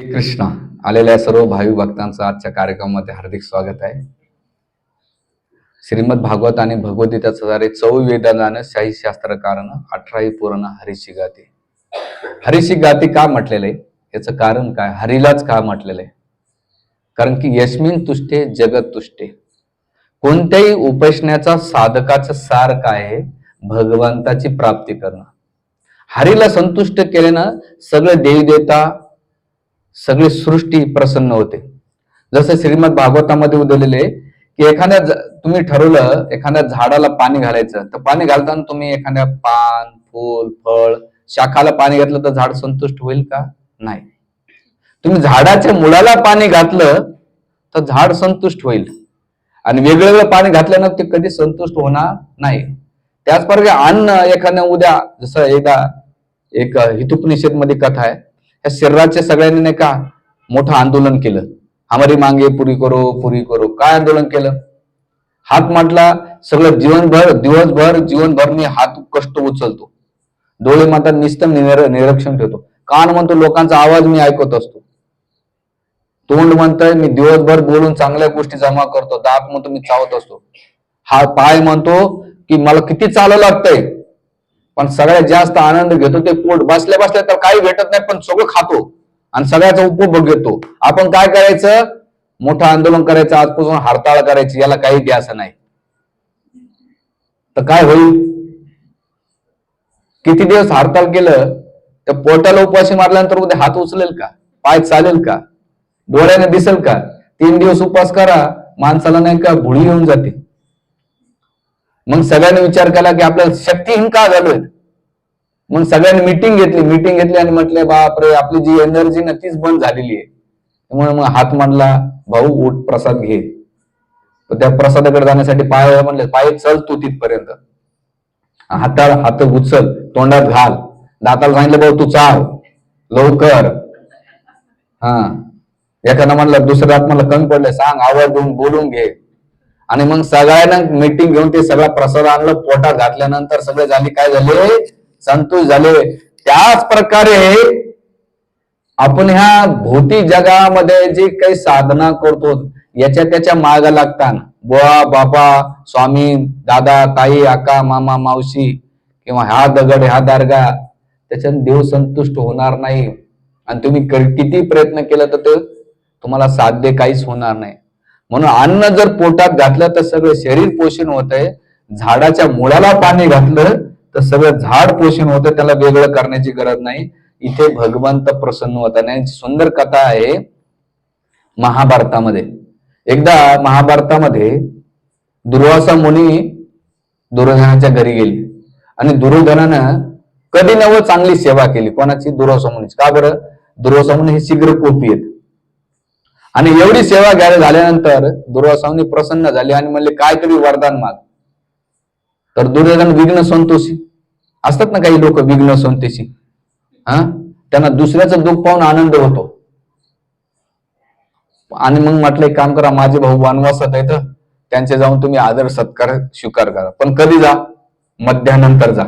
कृष्ण आलेल्या सर्व भावी भक्तांचं आजच्या कार्यक्रमामध्ये हार्दिक स्वागत आहे. श्रीमद भागवत आणि भगवद्गीताचं सारे चौ वेदानं शाही शास्त्र कारण अठराही पूर्ण हरीची गाती. हरीची गाती का म्हटलेलं? आहे याचं कारण काय? हरीलाच का म्हटलेलं? आहे कारण की यशमिन तुष्टे जगत तुष्टे. कोणत्याही उपासण्याचा साधकाचं सार काय आहे? भगवंताची प्राप्ती करणं. हरीला संतुष्ट केल्यानं सगळे देवदेवता सगळी सृष्टी प्रसन्न होते. जसं श्रीमद भागवतामध्ये उदलेले की एखाद्या तुम्ही ठरवलं एखाद्या झाडाला पाणी घालायचं तर पाणी घालताना तुम्ही एखाद्या पान फूल फळ शाखाला पाणी घातलं तर झाड संतुष्ट होईल का? नाही. तुम्ही झाडाच्या मुळाला पाणी घातलं तर झाड संतुष्ट होईल. आणि वेगळं वेगळं पाणी घातल्यानं ते कधी संतुष्ट होणार नाही. त्याचप्रकारे अन्न एखाद्या उद्या जसं एकदा एक हितुपनिषदमध्ये कथा आहे या शरीराच्या सगळ्यांनी नाही का मोठं आंदोलन केलं. हमारी मांगे पुरी करो पुरी करो. काय आंदोलन केलं? हात म्हटला सगळं जीवनभर दिवसभर जीवनभर मी हात कष्ट उचलतो. डोळे मात्र निस्तम निर निरीक्षण ठेवतो. कान म्हणतो लोकांचा आवाज मी ऐकत असतो. तोंड म्हणतोय मी दिवसभर बोलून चांगल्या गोष्टी जमा करतो. दात म्हणतो मी चावत असतो. हा पाय म्हणतो की मला किती चालावं लागतंय? पण सगळ्यात जास्त आनंद घेतो ते पोट. बसल्या बसल्या तर काही भेटत नाही पण सगळं खातो. आणि सगळ्याचा उपभोग घेतो. आपण काय करायचं? मोठं आंदोलन करायचं आजपासून हरताळ करायची याला काही द्यायचं नाही. तर काय होईल? किती दिवस हरताळ केलं तर पोटाला उपाशी मारल्यानंतर उद्या हात उचलेल का? पाय चालेल का? डोळ्याने दिसेल का? तीन दिवस उपवास करा माणसाला नाही का भुळी येऊन जाते. मग सगळ्यांनी विचार केला की आपल्याला शक्तीहीन का झालोय मग सगळ्यांनी मिटिंग घेतली. मिटिंग घेतली आणि म्हटले बापरे आपली जी एनर्जी ना तीच बंद झालेली आहे. त्यामुळे मग हात मांडला भाऊ ओट प्रसाद घे. त्या प्रसादाकडे जाण्यासाठी पाय म्हणले पाय चल तू तिथपर्यंत. हाताळ हात उचल तोंडात घाल. दाताला सांगितलं भाऊ तू चाल. लवकर. हा. एखादा म्हणलं दुसऱ्या हात म्हणलं कमी पडलं सांग आवाज देऊन बोलून घे. आणि मग सगळ्यांना मीटिंग घेऊन ते सगळा प्रसाद आणलं पोटात घातल्यानंतर सगळे झाले काय झाले? संतोष झाले. त्याच प्रकारे आपण ह्या भौतिक जगामध्ये जी काही साधना करतो याच्या त्याच्या मार्ग लागतात बुवा बाबा स्वामी दादा ताई आका मामा मावशी किंवा हा दगड ह्या दारगा त्याच्यात देव संतुष्ट होणार नाही. आणि तुम्ही किती प्रयत्न केला तर ते तुम्हाला साध्य काहीच होणार नाही. म्हणून अन्न जर पोटात घातलं तर सगळं शरीर पोषण होत आहे झाडाच्या मुळाला पाणी घातलं तर सगळं झाड पोषण होतं त्याला वेगळं करण्याची गरज नाही. इथे भगवंत प्रसन्न होता नाही सुंदर कथा आहे महाभारतामध्ये. एकदा महाभारतामध्ये दुर्वासा मुनी दुर्योधनाच्या घरी गेली आणि दुर्योधनानं कधी नव हो चांगली सेवा केली. कोणाची? दुर्वासा मुनीची. का बरं? दुर्वासा मुनी हे शीघ्र कोपी आहेत. आणि एवढी सेवा घ्यायला झाल्यानंतर दुर्वासावनी प्रसन्न झाले आणि म्हणले काहीतरी वरदान माग. तर दुर्योधन विघ्न संतोषी. असतात ना काही लोक विघ्न संतोषी. हा? त्यांना दुसऱ्याचं दुःख पाहून आनंद होतो. आणि मग म्हटलं एक काम करा माझे भाऊ वनवासात आहेत. त्यांचे जाऊन तुम्ही आदर सत्कार स्वीकार करा. पण कधी जा? मध्यानंतर जा.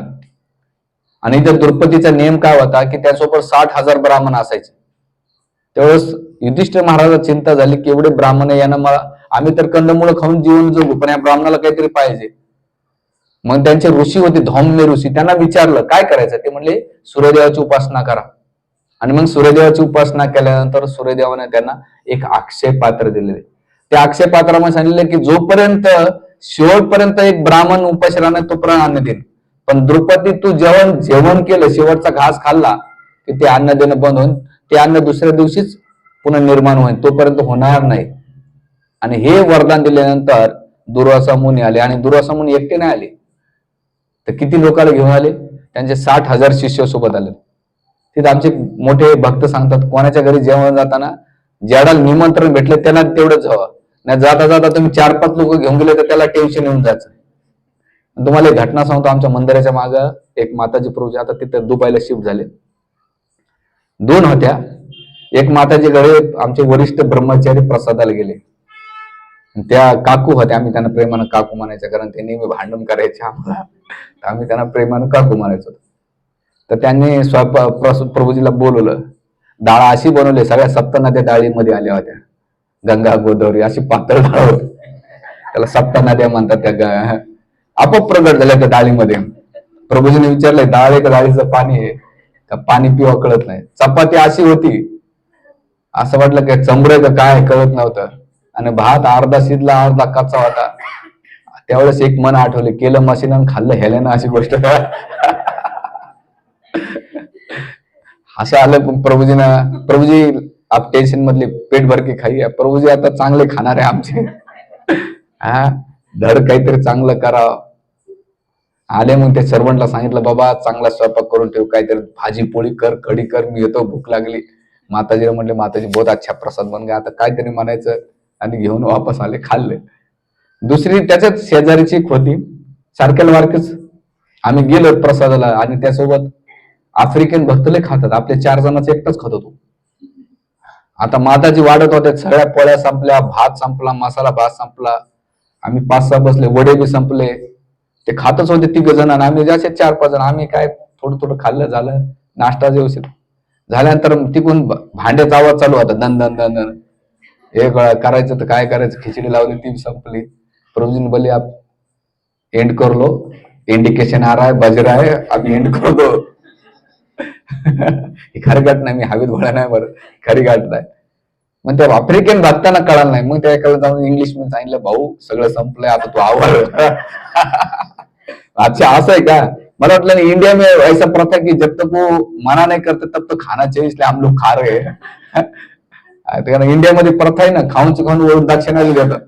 आणि इथं द्रुपदीचा नियम काय होता की त्यासोबत साठ हजार ब्राह्मण असायचे. त्यावेळेस युधिष्ठिर महाराजा चिंता झाली की एवढे ब्राह्मण आहे, यांना मला आम्ही तर कंदमुळं खाऊन जीवन जगू पण या ब्राह्मणाला काहीतरी पाहिजे. मग त्यांचे ऋषी होते धौम्य ऋषी. त्यांना विचारलं काय करायचं? ते म्हणले सूर्यदेवाची उपासना करा. आणि मग सूर्यदेवाची उपासना केल्यानंतर सूर्यदेवाने त्यांना एक अक्षय पात्र दिलेले. त्या अक्षय पात्रामध्ये सांगितले की जोपर्यंत शेवटपर्यंत एक ब्राह्मण उपाशी तो प्राण अन्न देईल पण द्रुपदी तू जेवण जेवण केलं शेवटचा घास खाल्ला की ते अन्न देणं बंद होईल ते अन्न दुसऱ्या दिवशीच पुन्हा निर्माण होईल तोपर्यंत होणार नाही. आणि हे वरदान दिल्यानंतर दुर्वासा मुनी आले. आणि दुर्वासा मुनी एकटे नाही आले. तर किती लोकांना घेऊन आले? त्यांचे साठ हजार शिष्य सोबत आले. तिथे आमचे मोठे भक्त सांगतात कोणाच्या घरी जेवण जाताना ज्याला निमंत्रण भेटले त्यांना तेवढंच हवं. नाही जाता जाता तुम्ही चार पाच लोक घेऊन गेले तर त्याला टेन्शन येऊन जायचं. तुम्हाला एक घटना सांगतो आमच्या मंदिराच्या मागं एक माताजी प्रभूजी आता तिथे दुबईला शिफ्ट झाले. दोन होत्या. एक माताजी गळे आमचे वरिष्ठ ब्रह्मचारी प्रसादाला गेले. त्या काकू होत्या. आम्ही त्यांना प्रेमानं काकू म्हणायचं कारण ते नेहमी भांडण करायचे आम्हाला. तर आम्ही त्यांना प्रेमानं काकू म्हणायचो. तर त्यांनी स्वयंपाक प्रस- प्रभूजीला बोलवलं. डाळ अशी बनवली सगळ्या सप्तनाद्या डाळीमध्ये आल्या होत्या. गंगा गोदावरी अशी पातळ डाळ होती. त्याला सप्त नद्या म्हणतात त्या ग- आपोआप प्रगट झाल्या त्या डाळीमध्ये. प्रभूजीने विचारलंय डाळ एक डाळीचं पाणी आहे? का पाणी पिवा कळत नाही. चपाती अशी होती. असं वाटलं की चंबरे का काय कळत नव्हतं. आणि भात अर्धा शिजला अर्धा कच्चा होता. त्यावेळेस एक मन आठवले केलं मशीन आणि खाल्लं हेल्यानं अशी गोष्ट. असं आलं पण प्रभूजीना प्रभूजी आप टेन्शन मधले पेट भर के खाई. प्रभूजी आता चांगले खाणार आहे आमचे. हा? धड काहीतरी चांगलं करावं. आले मग ते सर्वंटला सांगितलं बाबा चांगला स्वयंपाक करून ठेव काहीतरी भाजी पोळी कर कढी कर मी येतो भूक लागली. माताजीला म्हणले माताजी बहुत अच्छा प्रसाद बन गया आता काहीतरी म्हणायचं आणि घेऊन वापस आले खाल्ले. दुसरी त्याच्याच शेजारीची एक होती सारख्याला वारखेच. आम्ही गेलो प्रसादाला आणि त्यासोबत आफ्रिकन भक्तले खातात आपले चार जणांचा एकटाच खात होतो. आता माताजी वाढत होत्या सगळ्या पोळ्या संपल्या भात संपला मसाला भात संपला. आम्ही पाच सहा बसले वडे बी संपले. ते खातच होते तिघ जण आणि आम्ही जसे चार पाच जण. आम्ही काय थोडं थोडं खाल्लं झालं. नाश्ता व्यवस्थित. झाल्यानंतर तिकून भांड्याचा आवाज चालू होता. दन दन दन दन. एक करायचं तर काय करायचं? खिचडी लावली ती संपली. प्रभूजीने बोले आप एंड कर लो इंडिकेशन आ रहा है बज रहा है अभी एंड कर दो ही खरी घाट नाही मी हवेत घोडा नाही बरं. खरी घाट नाही मग त्या आफ्रिकन भक्तांना कळालं नाही. मग त्या एकाला जाऊन इंग्लिशमध्ये सांगितलं भाऊ सगळं संपलंय. आता तू आवर. अच्छा असं आहे का? मला वाटलं इंडिया में ऐसा प्रथा की जब तक वो मना नाही करते तब तक खाना चाहिए इसलिए हम लोग खा रहे हैं। इंडियामध्ये प्रथा आहे ना खाऊन खाऊन वरून दक्षिणा देतात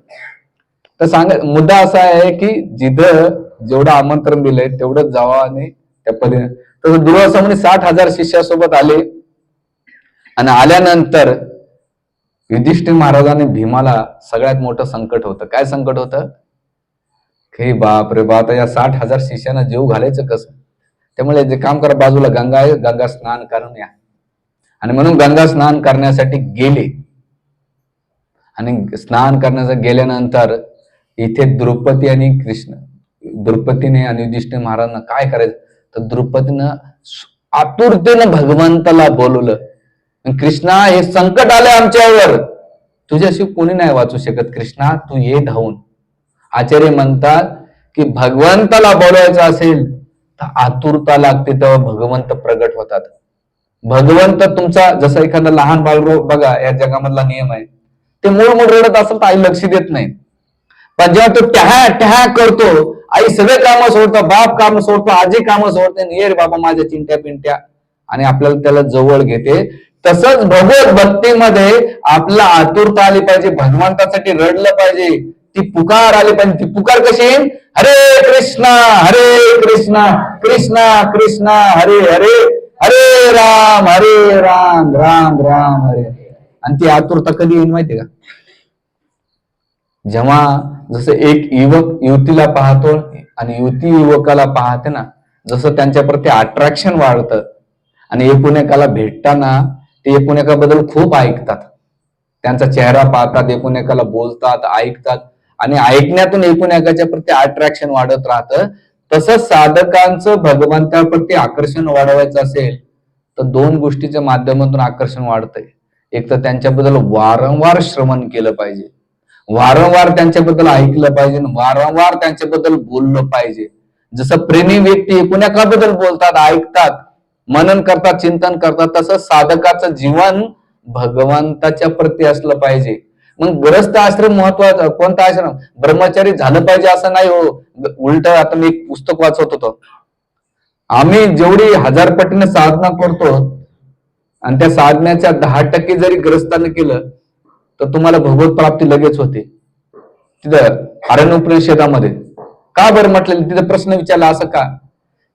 तर सांग मुद्दा असा आहे की जिथं जेवढं आमंत्रण दिलंय तेवढंच जावा आणि त्या परीने तर दुर्वासा साठ हजार शिष्यासोबत आले आणि आल्यानंतर युधिष्ठिर महाराजांनी भीमाला सगळ्यात मोठं संकट होतं. काय संकट होतं? हे बाप रे बाप या साठ हजार शिष्यांना जीव घालायचं कसं? त्यामुळे जे काम करा बाजूला गंगा आहे गंगा स्नान करून या. आणि म्हणून गंगा स्नान करण्यासाठी गेले. आणि स्नान करण्याचा गेल्यानंतर इथे द्रौपदी आणि कृष्ण द्रौपदीने आणि युधिष्ठिर महाराजांना काय करायचं? तर द्रौपदीनं आतुरतेनं भगवंताला बोलवलं. कृष्णा हे संकट आलं आमच्यावर. तुझ्याशी कोणी नाही वाचू शकत कृष्णा तू ये धावून. आचार्य म्हणतात की भगवंताला बोलवायचं असेल तर आतुरता लागते तेव्हा भगवंत प्रगट होतात. भगवंत तुमचा जसं एखादा लहान बालरो बघा या जगामधला नियम आहे. ते मूळ मूळ रडत असेल तर आई लक्ष देत नाही. पण जेव्हा तो टहा टहा करतो आई सगळे कामं सोडतं बाप काम सोडतो आजी कामं सोडते आणि रे बाबा माझ्या चिंट्या पिंट्या. आणि आपल्याला त्याला जवळ घेते. तसंच भगवत भक्तीमध्ये आपला आतुरता आली पाहिजे भगवंतासाठी रडलं पाहिजे. ती पुकार आली पण ती पुकार कशी? येईल हरे कृष्णा हरे कृष्णा कृष्णा कृष्णा हरे हरे हरे राम हरे राम राम राम हरे आणि ती आतुरता कधी येईल माहितीये का? जेव्हा जसं एक युवक युवतीला पाहतो आणि युवती युवकाला पाहते ना जसं त्यांच्या प्रती अट्रॅक्शन वाढतं आणि एकूण भेटताना ते एकूणेकाबद्दल खूप ऐकतात. त्यांचा चेहरा पाहतात एकूण एकाला बोलतात ऐकतात. आणि ऐकण्यातून एकूण एकाच्या प्रती अट्रॅक्शन वाढत राहतं. तसंच साधकांचं भगवंताप्रती आकर्षण वाढवायचं असेल तर दोन गोष्टीच्या माध्यमातून आकर्षण वाढतंय. एक तर त्यांच्याबद्दल वारंवार श्रवण केलं पाहिजे. वारंवार त्यांच्याबद्दल ऐकलं पाहिजे वारंवार त्यांच्याबद्दल बोललं पाहिजे. जसं प्रेमी व्यक्ती एकूण एकाबद्दल बोलतात ऐकतात मनन करतात चिंतन करतात तसं साधकाचं जीवन भगवंताच्या प्रती असलं पाहिजे. मग ग्रस्त आश्रम महत्त्वाचा कोणता आश्रम? ब्रह्मचारी झालं पाहिजे असं नाही हो. उलट आता मी एक पुस्तक वाचत होतो. आम्ही जेवढी हजार पटीने साधना करतो आणि त्या साधण्याच्या दहा टक्के जरी ग्रस्तानं केलं तर तुम्हाला भगवत प्राप्ती लगेच होते. तिथं अरण्योपनिषेधामध्ये का बरं म्हटलेलं तिथं प्रश्न विचारला असं का?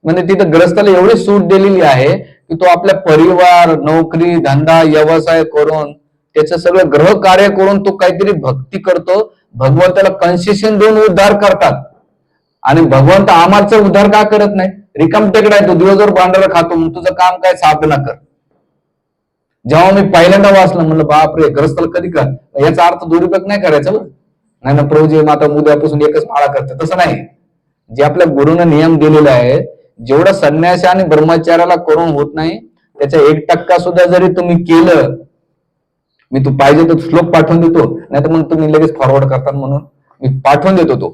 म्हणजे तिथं ग्रस्ताला एवढी सूट दिलेली आहे की तो आपल्या परिवार नोकरी धंदा व्यवसाय करून त्याचं सगळं ग्रह कार्य करून तो काहीतरी भक्ती करतो. भगवंताला कन्सेशन देऊन उद्धार करतात. आणि भगवंत आम्हाचा उद्धार का करत नाही? रिकाम टेकडा आहे तो दिवसभर भांडारा खातो मग तुझं काम काय साधना कर. जेव्हा मी पहिल्यांदा वाचलं म्हणलं बापरे ग्रस्ताला कधी कर याचा अर्थ दुरुपयोग नाही करायचा बरं. नाही ना प्रभूजी माता उद्यापासून एकच माळा करते. तसं नाही. जे आपल्या गुरुनं नियम दिलेला आहे जेवढं संन्यास आणि ब्रह्मचार्याला करून होत नाही त्याचा एक टक्का सुद्धा जरी तुम्ही केलं मी तू पाहिजे तो श्लोक पाठवून देतो नाही तर मग तुम्ही लगेच फॉरवर्ड करतात म्हणून. मी पाठवून देतो तो.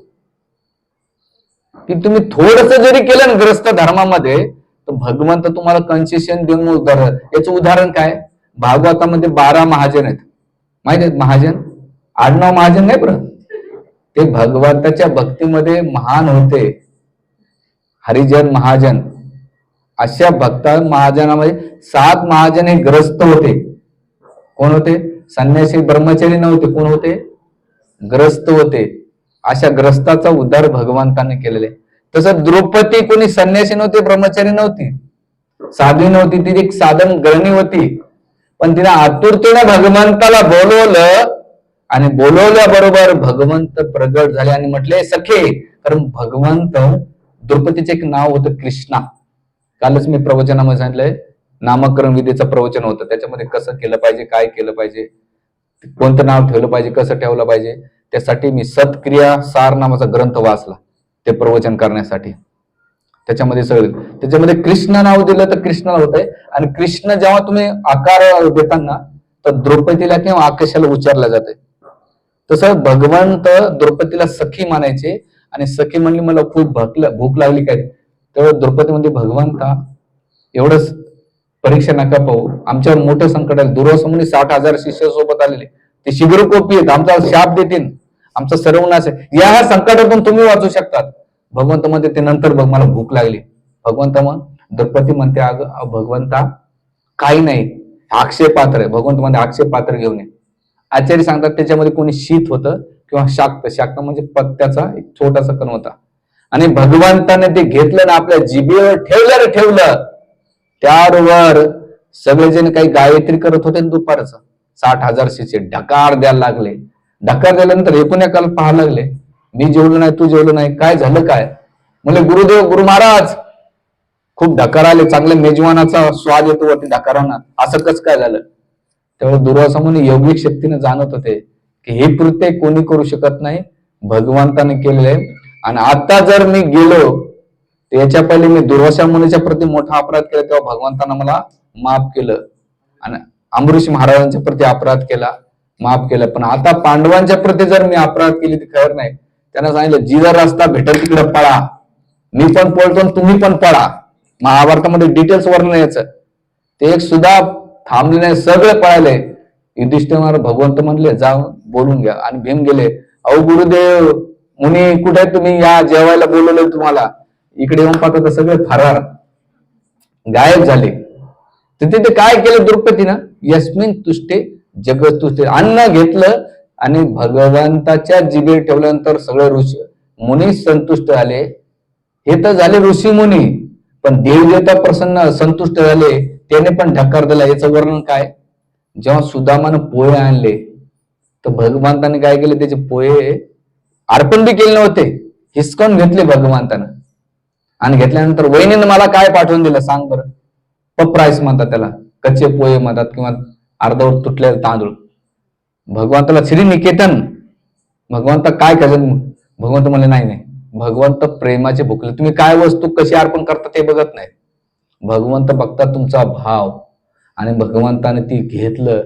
की तुम्ही थोडस जरी केलं ना ग्रस्त धर्मामध्ये तर भगवंत तुम्हाला कन्सेशन देऊन मग उदाहरण याचं उदाहरण काय? भागवतामध्ये बारा महाजन आहेत. माहिती आहेत महाजन? आडनाव महाजन नाही बरं? ते भगवंताच्या भक्तीमध्ये महान होते. हरिजन महाजन. अशा भक्ता महाजनामध्ये सात महाजन हे ग्रस्त होते. कोण होते? संन्यासी ब्रह्मचारी नव्हते कोण होते? ग्रस्त होते. अशा ग्रस्ताचा उद्धार भगवंताने केलेले तसं द्रौपदी कोणी संन्यासी नव्हती ब्रह्मचारी नव्हती. साध्वी नव्हती ती एक साधन गरणी होती. पण तिने आतुरतेने भगवंताला बोलवलं आणि बोलवल्याबरोबर भगवंत प्रगट झाले आणि म्हटले सखे कारण भगवंत द्रौपदीचे एक नाव होतं कृष्णा. कालच मी प्रवचनामध्ये सांगितलंय नामकरण विधीचं प्रवचन होतं. त्याच्यामध्ये कसं केलं पाहिजे काय केलं पाहिजे कोणतं नाव ठेवलं पाहिजे कसं ठेवलं पाहिजे त्यासाठी मी सत्क्रिया सार नावाचा ग्रंथ वाचला ते प्रवचन करण्यासाठी. त्याच्यामध्ये सगळं त्याच्यामध्ये कृष्ण नाव दिलं तर कृष्णाला होत आहे आणि कृष्ण जेव्हा तुम्ही आकार देताना तर द्रौपदीला किंवा आकाशाला उच्चारलं जाते तसं भगवंत द्रौपदीला सखी मानायचे. आणि सखी म्हणली मला खूप भूक भूक लागली काय तेव्हा द्रौपदी म्हणजे भगवंता एवढंच परीक्षा नका पाहू. आमच्यावर मोठं संकट आहे दुर्वासा साठ हजार शिष्य सोबत आलेले. ते शिबिरकोपी आहेत आमचा शाप देतील. आमचा सर्वनाश आहे. या संकटातून तुम्ही वाचू शकतात. भगवंत म्हणते ते नंतर बघ मला भूक लागली. भगवंत मग द्रौपदी म्हणते अग भगवंता काही नाही. आक्षेप पात्र आहे. भगवंत म्हणते आक्षेप पात्र घेऊन ये. आचार्य सांगतात त्याच्यामध्ये कोणी शीत होतं किंवा शाक्त. शाक्त म्हणजे पत्त्याचा एक छोटासा कण होता. आणि भगवंताने ते घेतलं ना आपल्या जिभेवर ठेवलं रे ठेवलं. त्यावर सगळेजण काही गायत्री करत होते ना दुपारचं. साठ हजार शिचे ढकार द्यायला लागले. ढकार दिल्यानंतर एकूण एकाला पाहायला लागले. मी जेवलो नाही तू जेवलो नाही काय झालं काय? म्हणजे गुरुदेव गुरु महाराज! खूप ढकार आले चांगल्या मेजवानाचा स्वाद येतो वरती ढकारांना. असं कस काय झालं? त्यामुळे दुर्वासा म्हणून योगिक शक्तीने जाणत होते की हे कृत्य कोणी करू शकत नाही. भगवंताने केलेले आणि आता जर मी गेलो तर याच्या पहिले मी दुर्वासा मुनीच्या प्रती मोठा अपराध केला तेव्हा भगवंतानं मला माफ केलं. आणि अमृषी महाराजांच्या प्रती अपराध केला माफ केलं. पण आता पांडवांच्या प्रती जर मी अपराध केली ती खरं नाही. त्यांना सांगितलं जी जर रस्ता भेटेल तिकडे पळा. मी पण पळतो तुम्ही पण पळा. महाभारतामध्ये डिटेल्स वर्णन यायचं. ते एक सुद्धा थांबले नाही सगळे पळाले. युधिष्ठिर भगवंत म्हणले जा बोलून घ्या. आणि भीम गेले अहो गुरुदेव मुनी कुठे तुम्ही? या जेवायला बोलवलंय तुम्हाला. इकडे येऊन पाहतो तर सगळे फरार गायब झाले. तर तिथे काय केलं द्रौपदीनं? यस्मिन तुष्टे जगत तुष्टे. अन्न घेतलं आणि भगवंताच्या जिबेर ठेवल्यानंतर सगळे ऋषी मुनी संतुष्ट झाले. हे तर झाले ऋषी मुनी पण देवदेवता प्रसन्न संतुष्ट झाले त्याने पण ढकार दिला. याचं वर्णन काय? जेव्हा सुदामानं पोहे आणले तर भगवंताने काय केले? त्याचे पोहे अर्पण बी केले नव्हते. हिसकावून घेतले भगवंतानं. आणि घेतल्यानंतर वहिनीनं मला काय पाठवून दिलं सांग बरं. पप राईस म्हणतात त्याला कच्चे पोहे म्हणतात किंवा अर्धवट तुटलेले तांदूळ. भगवंताला श्री निकेतन भगवंत काय करायचं भगवंत म्हणले नाही नाही भगवंत प्रेमाचे भुकले. तुम्ही काय वस्तू कशी अर्पण करता ते बघत नाही. भगवंत बघतात तुमचा भाव आणि भगवंताने ती घेतलं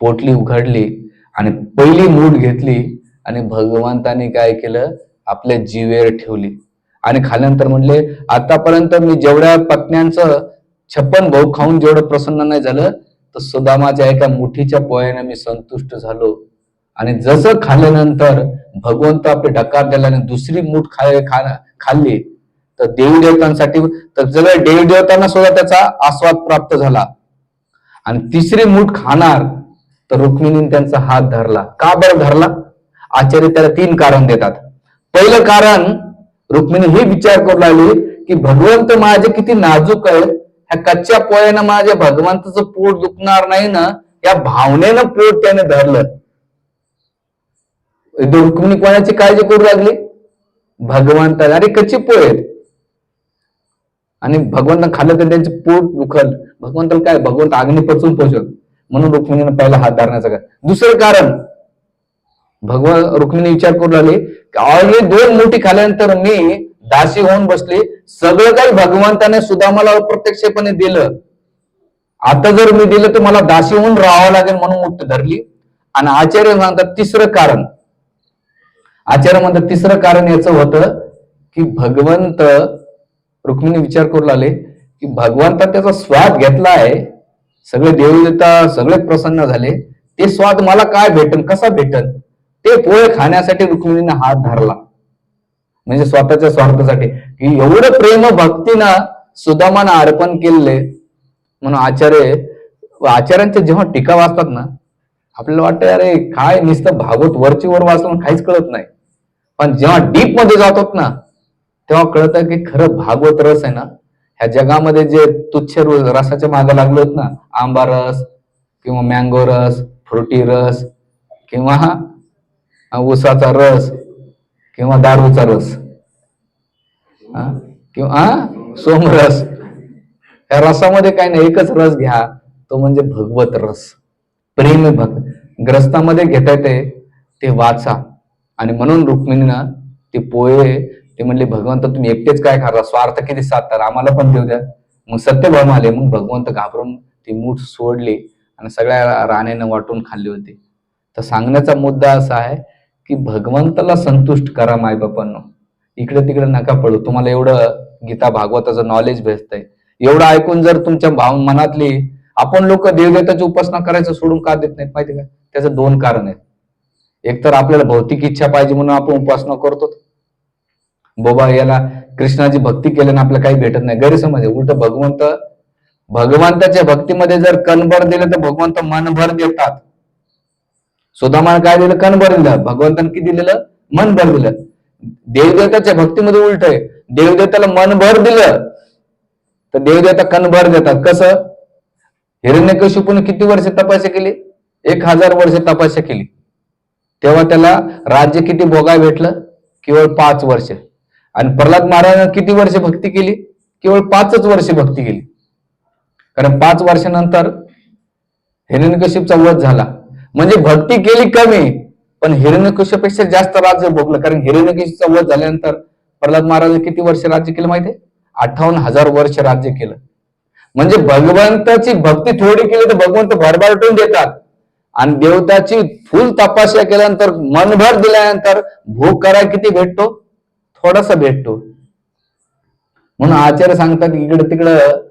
पोटली उघडली आणि पहिली मूठ घेतली आणि भगवंताने काय केलं आपल्या जीवेर ठेवली. आणि खाल्यानंतर म्हणले आतापर्यंत मी जेवढ्या पत्न्यांचं छप्पन भाऊ खाऊन जेवढं प्रसन्न नाही झालं तर सुदामाच्या एका मुठीच्या पोयाने मी संतुष्ट झालो. आणि जसं खाल्ल्यानंतर भगवंत आपले ढकार दिला आणि दुसरी मूठ खाय खा खाल्ली तर देवी देवतांसाठी तर जर देवी देवतांना सुद्धा त्याचा आस्वाद प्राप्त झाला. आणि तिसरी मूठ खाणार तर रुक्मिणीने त्यांचा हात धरला. का बरं धरला? आचार्य त्याला तीन कारण देतात. पहिलं कारण रुक्मिणी हे विचार करू लागली की भगवंत माझे किती नाजूक आहेत. ह्या कच्च्या पोयानं माझ्या भगवंताचं पोट दुखणार नाही ना या भावनेनं पोट त्याने धरलं. रुक्मिणी कोणाची काळजी करू लागली? भगवंताला. अरे कच्ची पोय आहेत. आणि भगवंत खाल्लं तर त्यांचे पोट दुखल. भगवंताला काय? भगवंत अग्नी पचून पोचल म्हणून रुक्मिणीनं पहिला हात धरण्याचं काय? दुसरं कारण भगवान रुक्मिणी विचार करू लागले ऑलरेडी दोन मोठी खाल्यानंतर मी दासी होऊन बसले. सगळं काही भगवंताने सुद्धा मला अप्रत्यक्षपणे दिलं. आता जर मी दिलं तर मला दासी होऊन राहावं लागेल म्हणून मुठ धरली. आणि आचार्य म्हणतात तिसरं कारण. आचार्य म्हणतात तिसरं कारण याचं होतं की भगवंत रुक्मिणी विचार करू लागले की भगवंता त्याचा स्वाद घेतला आहे. सगळे देवदेवता सगळे प्रसन्न झाले. ते स्वाद मला काय भेटन कसा भेटन? ते पोळे खाण्यासाठी रुक्मिणीने हात धरला. म्हणजे स्वतःच्या स्वार्थासाठी. की एवढं प्रेम भक्तीनं सुदामानं अर्पण केले म्हणून आचार्य आचार्यांच्या जेव्हा टीका वाचतात ना आपल्याला वाटतं अरे काय नुसतं भागवत वरची वर वाचलं काहीच कळत नाही. पण जेव्हा डीपमध्ये जातात ना तेव्हा कळतं की खरं भागवत रस आहे ना ह्या जगामध्ये जे तुच्छ रसाच्या मागे लागलोत ना आंबा रस किंवा मँगो रस फ्रुटी रस किंवा हा ऊसाचा रस किंवा दारूचा रस. किंवा हा? सोमरस. या रसामध्ये काय नाही एकच रस घ्या. तो म्हणजे भगवत रस. प्रेम भक्त ग्रस्तामध्ये घेता येते ते वाचा. आणि म्हणून रुक्मिणीनं ते पोहे ते म्हणले भगवंत तुम्ही एकटेच काय खाता स्वार्थ किती साधतात आम्हाला पण देऊ द्या. मग सत्यभाम आले. मग भगवंत घाबरून ती मूठ सोडली आणि सगळ्या राणेनं वाटून खाल्ली होती. तर सांगण्याचा मुद्दा असा आहे की भगवंताला संतुष्ट करा मायबापांनो इकडे तिकडे नका पडू. तुम्हाला एवढं गीता भागवताचं नॉलेज भेटतंय. एवढं ऐकून जर तुमच्या भाव मनातली आपण लोक देवदेवताची उपासना करायचं सोडून का देत नाहीत माहिती का? त्याचं दोन कारण आहेत. एक तर आपल्याला भौतिक इच्छा पाहिजे म्हणून आपण उपासना करतो. बोबा याला कृष्णाची भक्ती केल्याने आपल्याला काही भेटत नाही. गैरसमज आहे. उलट भगवंत भगवंताच्या भक्तीमध्ये जर कणभर दिलं तर भगवंत मनभर देतात. सुदामानं काय दिलं? कणभर दिलं भगवंतानं किती दिलेलं? मन भर दिलं देवदेवताच्या भक्तीमध्ये उलट आहे देवदेवताला मनभर दिलं. तर देवदेवता कणभर देतात. कसं? हिरण्यकशिपूने किती वर्ष तपास्या केली? एक हजार वर्ष तपस्या केली. तेव्हा त्याला राज्य किती भोगाय भेटलं? केवळ पाच वर्ष. आणि प्रल्हाद महाराजांना किती वर्ष भक्ती केली? केवळ पाचच वर्ष भक्ती केली. कारण पाच वर्षानंतर हिरण्यकशिपचा वध झाला. म्हणजे भक्ती केली कमी पण हिरण्यकशिपेक्षा जास्त राज्य भोगलं. कारण हिरण्यकशिपचा वध झाल्यानंतर प्रल्हाद महाराज किती वर्ष राज्य केलं माहितीये अठ्ठावन्न हजार वर्ष राज्य केलं. म्हणजे भगवंताची भक्ती थोडी केली तर भगवंत भरभरटून देतात. आणि देवताची फुल तपासया केल्यानंतर मनभर दिल्यानंतर भोग कराय किती भेटतो? थोडासा भेटतो. म्हणून आचार्य सांगतात इकडे तिकडं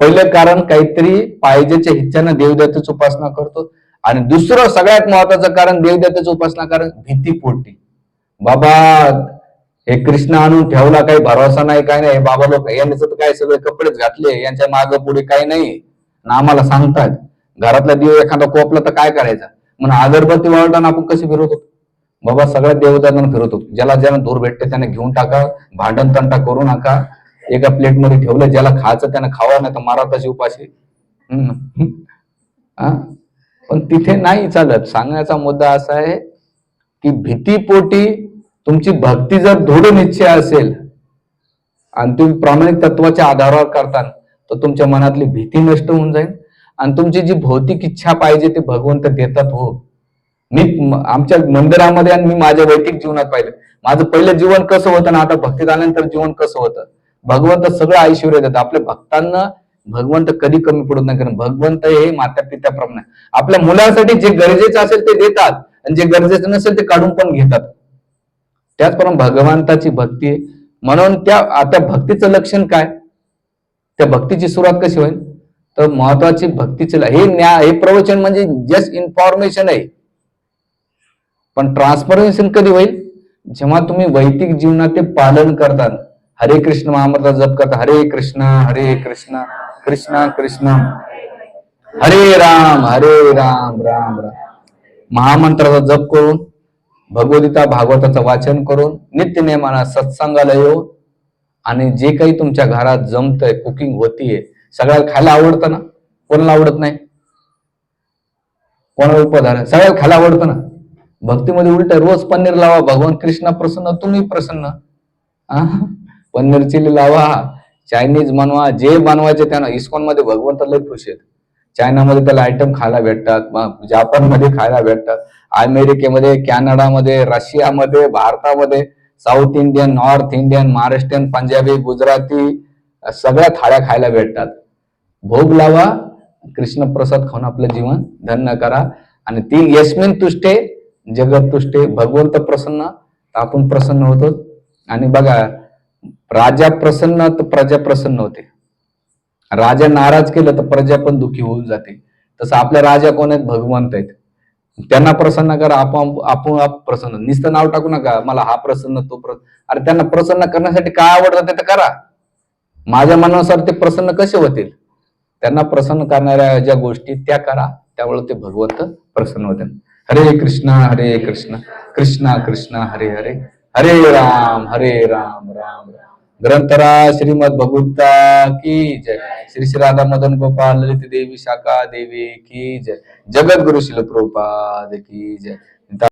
पहिलं कारण काहीतरी पाहिजेच्या हिच्यानं देवदेवतेची उपासना करतो. आणि दुसरं सगळ्यात महत्वाचं कारण देवदेवतेची उपासना कारण भीतीपोटी. बाबा हे कृष्ण आणून ठेवला काही भरोसा नाही काय नाही. बाबा लोक यांनी तर काय सगळे कपडेच घातले यांच्या माग पुढे काही नाही. ना आम्हाला सांगतात घरातला देव एखादा कोपला तर काय करायचा? म्हणून अगरबत्ती वाळताना आपण कसे फिरवतो बाबा सगळ्या देवतांना फिरवतो ज्याला ज्याला दूर भेटते त्याने घेऊन टाका भांडण तंटा करू नका. एका प्लेटमध्ये ठेवलं ज्याला खायचं त्याने खावा नाही तर मारा तशी उपाशी. हम्म. हा? पण तिथे नाही चालत. सांगण्याचा मुद्दा असा आहे की भीतीपोटी तुमची भक्ती जर धोडून इच्छा असेल आणि तुम्ही प्रामाणिक तत्वाच्या आधारावर करता तर तुमच्या मनातली भीती नष्ट होऊन जाईल. आणि तुमची जी भौतिक इच्छा पाहिजे ते भगवंत देतात हो. मी आमच्या मंदिरामध्ये आणि मी माझ्या वैयक्तिक जीवनात पाहिलं. माझं पहिलं जीवन कसं होतं ना आता भक्तीत आल्यानंतर जीवन कसं होतं? भगवंत सगळं ऐश्वर्य देतात. आपल्या भक्तांना भगवंत कधी कमी पडत नाही कारण भगवंत हे माता पित्याप्रमाणे आपल्या मुलासाठी जे गरजेचं असेल ते देतात आणि जे गरजेचं नसेल ते काढून पण घेतात. त्याचप्रमाणे भगवंताची भक्ती म्हणून त्या आता भक्तीचं लक्षण काय? त्या भक्तीची सुरुवात कशी होईल? तर महत्वाची भक्तीचे हे न्याय हे प्रवचन म्हणजे जस्ट इन्फॉर्मेशन आहे. पण ट्रान्सफॉर्मेशन कधी होईल? जेव्हा तुम्ही वैदिक जीवनात ते पालन करतात हरे कृष्ण महामंत्राचा जप करता. हरे कृष्ण हरे कृष्ण. कृष्णा कृष्ण. हरे राम हरे राम राम राम. महामंत्राचा जप करून भगवद्गीता भागवताचं वाचन करून नित्य नेमाना सत्संगाला येऊन आणि जे काही तुमच्या घरात जमतंय कुकिंग होतीये सगळ्याला खायला आवडतं ना? कोणाला आवडत नाही? कोणाला उपधार सगळ्याला खायला आवडतं ना? भक्तीमध्ये उलट रोज पनीर लावा भगवान कृष्ण प्रसन्न तुम्ही प्रसन्न. पनीर चिली लावा. चायनीज बनवा जे बनवायचे त्यांना इस्कॉनमध्ये भगवंत लय खुश आहेत. चायनामध्ये त्याला आयटम खायला भेटतात जापानमध्ये जपानमध्ये खायला भेटतात. अमेरिकेमध्ये कॅनडामध्ये रशियामध्ये भारतामध्ये south Indian north Indian Maharashtrian Punjabi Gujarati सगळ्या थाळ्या खायला भेटतात. भोग लावा कृष्ण प्रसाद खाऊन आपलं जीवन धन्य करा. आणि तीन यस्मिन तुष्टे जगत तुष्टे भगवंत प्रसन्न आपण प्रसन्न होतो. आणि बघा राजा प्रसन्न तर प्रजा प्रसन्न होते. राजा नाराज केलं तर प्रजा पण दुखी होऊन जाते. तसं आपल्या राजा कोण आहेत? भगवंत आहेत. त्यांना प्रसन्न करा आपण आपण आप प्रसन्न. नुसतं नाव टाकू नका मला हा प्रसन्न तो प्रसन्न अरे त्यांना प्रसन्न करण्यासाठी काय आवडतं ते तर करा. माझ्या मनानुसार ते प्रसन्न कसे होतील? त्यांना प्रसन्न करणाऱ्या ज्या गोष्टी त्या करा त्यामुळे ते भगवंत प्रसन्न होते हरे कृष्णा हरे कृष्णा कृष्णा कृष्णा हरे हरे. हरे राम हरे राम राम राम. ग्रंथरा श्रीमद भगवता की जय. श्री श्री राधा मदन गोपाल ललित देवी शाखा देवी की जय. जगत गुरु शिल की जय.